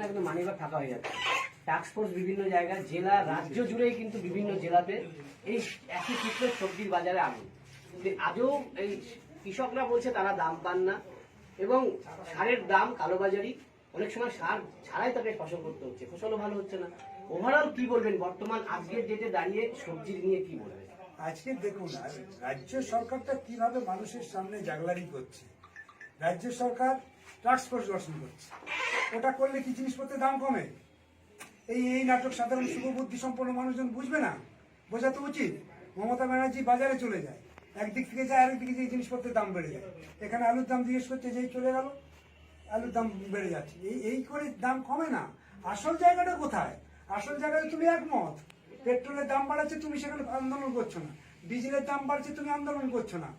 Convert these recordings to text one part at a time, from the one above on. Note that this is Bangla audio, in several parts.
না কিন্তু মানিবার থাকা হয়ে যাচ্ছে। টাস্ক ফোর্স বিভিন্ন জায়গায়, জেলা, রাজ্য জুড়েই কিন্তু বিভিন্ন জেলাতে এই একই চিত্রের সবজির বাজারে আগুন। আজও এই কৃষকরা বলছে তারা দাম পান না এবং সারের দাম কালোবাজারি, অনেক সময় সার ছাড়াই তাকে ফসল করতে হচ্ছে, ফসলও ভালো হচ্ছে না। ওভারঅল কি বলবেন? বর্তমান আজকের ডেটে দাঁড়িয়ে সবজির নিয়ে কি বলবেন? আজকে দেখুন রাজ্য সরকারটা কীভাবে মানুষের সামনে জাগলারি করছে? রাজ্য সরকার ট্যাক্স ফোর্স গঠন করছে। ওটা করলে কি জিনিসপত্রের দাম কমে? এই এই নাটক সাধারণ শুভবুদ্ধি সম্পন্ন মানুষজন বুঝবে না? বোঝা তো উচিত। মমতা ব্যানার্জি বাজারে চলে যায়। একদিক থেকে যায়, আরেক দিকে যে জিনিসপত্রের দাম বেড়ে যায়। এখানে আলুর দাম জিজ্ঞেস করছে যেই চলে গেল। আলুর দাম বেড়ে যাচ্ছে। এই এই করে দাম কমে না। আসল জায়গাটা কোথায়? আসল জায়গায় তুমি একমত। পেট্রোলের দাম বাড়াচ্ছে, তুমি সেখানে আন্দোলন করছ না। ডিজেলের দাম বাড়ছে, তুমি আন্দোলন করছ না।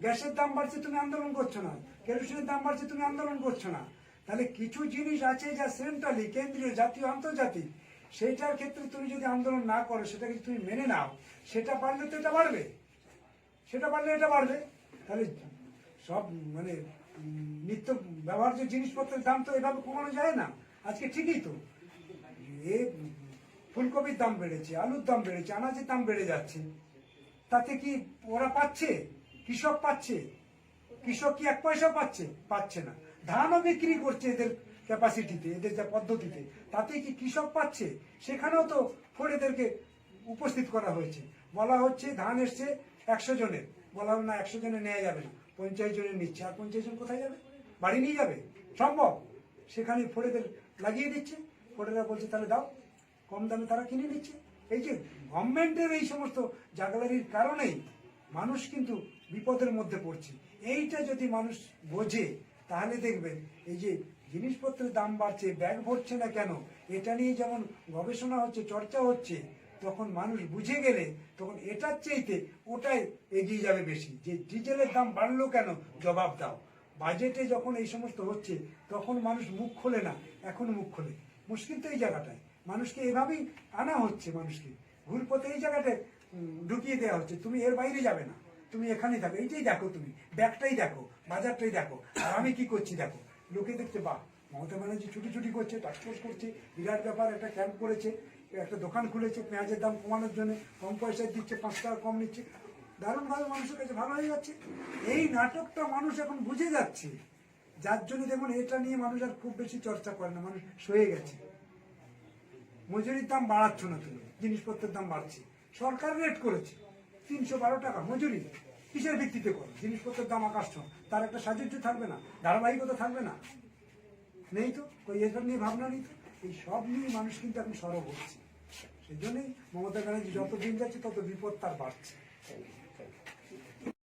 গ্যাসের দাম বাড়ছে, তুমি আন্দোলন করছ না। কেরোসিনের দাম বাড়ছে, তুমি আন্দোলন করছ না। তাহলে কিছু জিনিস আছে যা সেন্ট্রালি কেন্দ্রীয় জাতীয় আন্তর্জাতিক, সেইটার ক্ষেত্রে তুমি যদি আন্দোলন না করো, সেটাকে তুমি মেনে নাও, সেটা বাড়লে তো এটা বাড়বে। সেটা বাড়লে এটা বাড়বে। তাহলে সব মানে নিত্য ব্যবহার্য জিনিসপত্রের দাম তো এভাবে কমানো যায় না। আজকে ঠিকই তো। এ, ফুলকপির দাম বেড়েছে, আলুর দাম বেড়েছে, আনাজের দাম বেড়ে যাচ্ছে। তাতে কি ওরা পাচ্ছে? কৃষক পাচ্ছে? কৃষক কি এক পয়সা পাচ্ছে? পাচ্ছে না। ধানও বিক্রি করছে এদের ক্যাপাসিটিতে এদের যা পদ্ধতিতে। তাতে কি কৃষক পাচ্ছে? সেখানেও তো ফোরেদেরকে উপস্থিত করা হয়েছে। বলা হচ্ছে ধান এসছে একশো জনের। বলা না, একশো জনে নেওয়া যাবে না। পঞ্চাশ জনের নিচ্ছে। আর পঞ্চাশ জন কোথায় যাবে? বাড়ি নিয়ে যাবে? সম্ভব? সেখানে ফোরেদের লাগিয়ে দিচ্ছে। ফোরেরা বলছে, তাহলে দাও। কম দামে তারা কিনে নিচ্ছে। এই যে গভর্নমেন্টের এই সমস্ত জাগলারির কারণেই মানুষ কিন্তু বিপদের মধ্যে পড়ছে। এইটা যদি মানুষ বোঝে, তাহলে দেখবেন এই যে জিনিসপত্রের দাম বাড়ছে, ব্যাগ ভরছে না কেন, এটা নিয়ে যেমন গবেষণা হচ্ছে, চর্চা হচ্ছে, তখন মানুষ বুঝে গেলে তখন এটার চাইতে ওটাই এগিয়ে যাবে বেশি। যে ডিজেলের দাম বাড়লো কেন, জবাব দাও। বাজেটে যখন এই সমস্ত হচ্ছে, তখন মানুষ মুখ খোলে না, এখন মুখ খোলে। মুশকিল তো এই জায়গাটায়। মানুষকে এভাবেই আনা হচ্ছে মানুষকে। ঘুরপথে এই জায়গাটায় ঢুকিয়ে দেওয়া হচ্ছে, তুমি এর বাইরে যাবে না। তুমি এখানেই থাকো, এইটাই দেখো তুমি, ব্যাগটাই দেখো, বাজারটাই দেখো। আর আমি কি করছি দেখো, লোকে দেখছে, বাহ, মমতা ব্যানার্জি ছুটি ছুটি করছে টাস্কফোর্স করছে, বিরাট ব্যাপার, একটা ক্যাম্প করেছে, একটা দোকান খুলেছে, পেঁয়াজের দাম কমানোর জন্য, কম পয়সায় দিচ্ছে, পাঁচ টাকা কম নিচ্ছে, দারুণভাবে মানুষের কাছে ভালো হয়ে যাচ্ছে। এই নাটকটা মানুষ এখন বুঝে যাচ্ছে, যার জন্য দেখুন এটা নিয়ে মানুষ আর খুব বেশি চর্চা করে না, মানুষ সয়ে গেছে। মজুরির দাম বাড়াচ্ছ না তুমি, জিনিসপত্রের দাম বাড়ছে। সরকার রেট করেছে। তিনশো বারো টাকা মজুরি কিসের ভিত্তিতে করে? জিনিসপত্রের দাম আকাশ তার একটা সাহায্য থাকবে না, ধারাবাহিকতা থাকবে না। নেই তো? ওই এসব নিয়ে ভাবনা নেই তো? এই সব নিয়ে মানুষ কিন্তু এখন সরব হচ্ছে। সেই জন্যই মমতা ব্যানার্জি যত দিন যাচ্ছে তত বিপদ তার বাড়ছে।